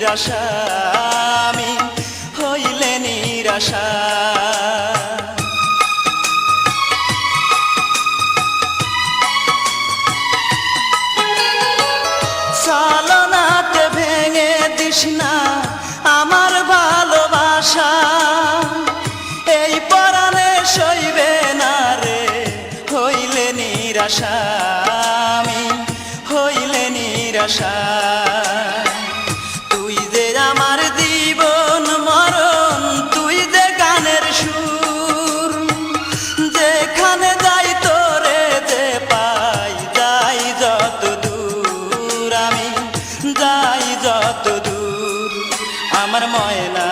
নিরাশা, আমি হইলে নিরাশা। চালনাতে ভেঙে দিস না আমার ভালোবাসা। এই পরাণে সইবে না রে, হইলে নিরাশা, আমি হইলে নিরাশা। আমার ময়না